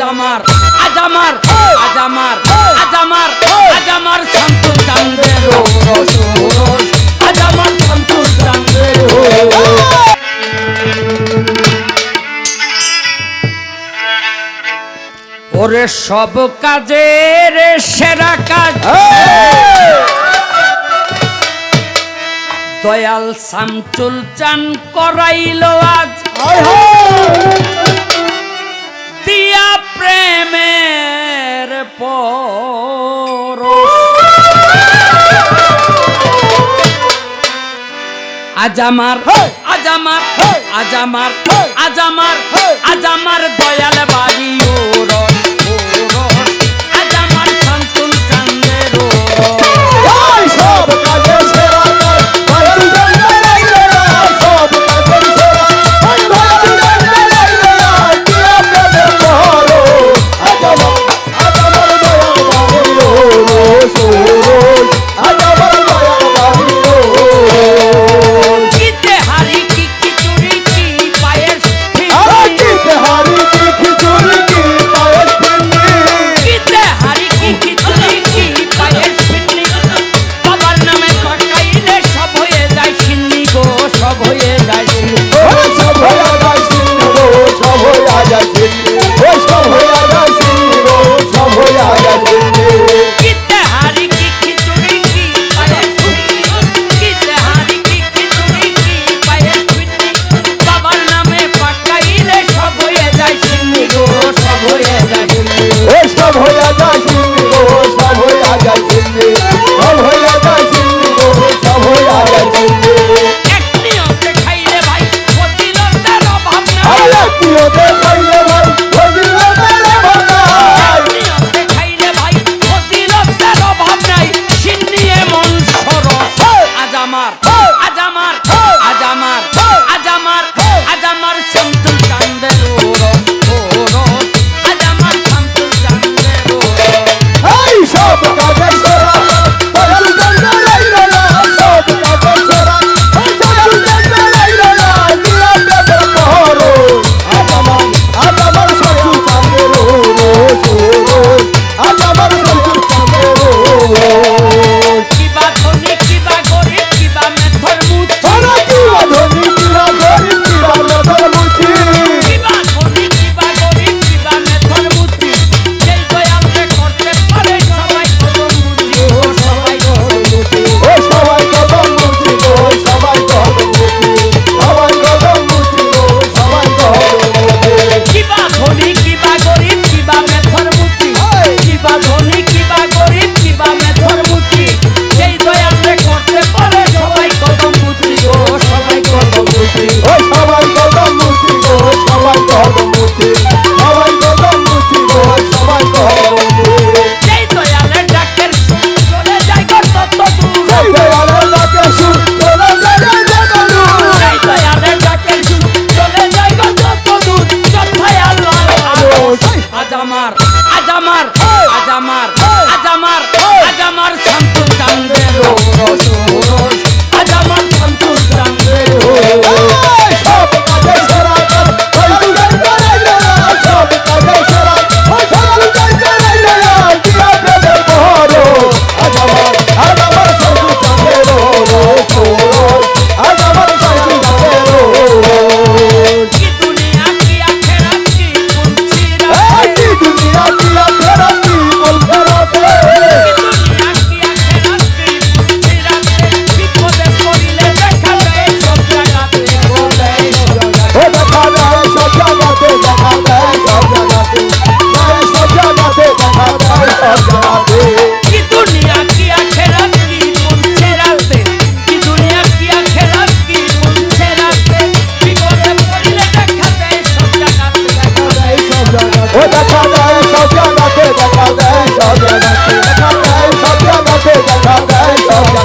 আজ আজামার আজামার আজামার আজামার শান্তু চান্দের চান্দের ওরে সব কাজের সেরা কাজ। দয়াল সামচুল চান করাইল আজ। প্রেমের পর। আজামার আজামার আজামার আজামার আজ দয়াল বাড়ি।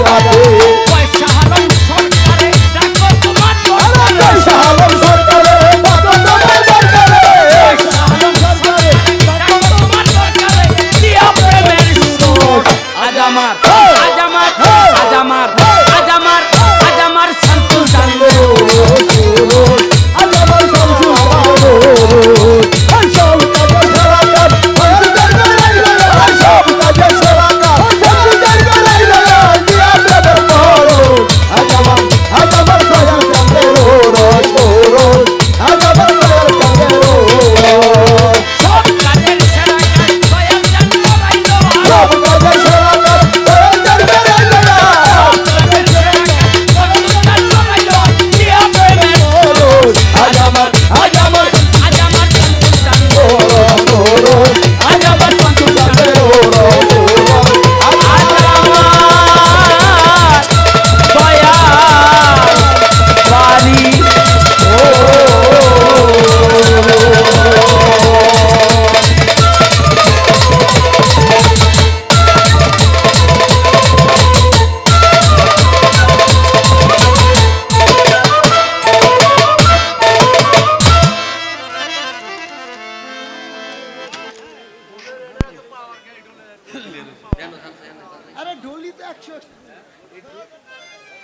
Baba.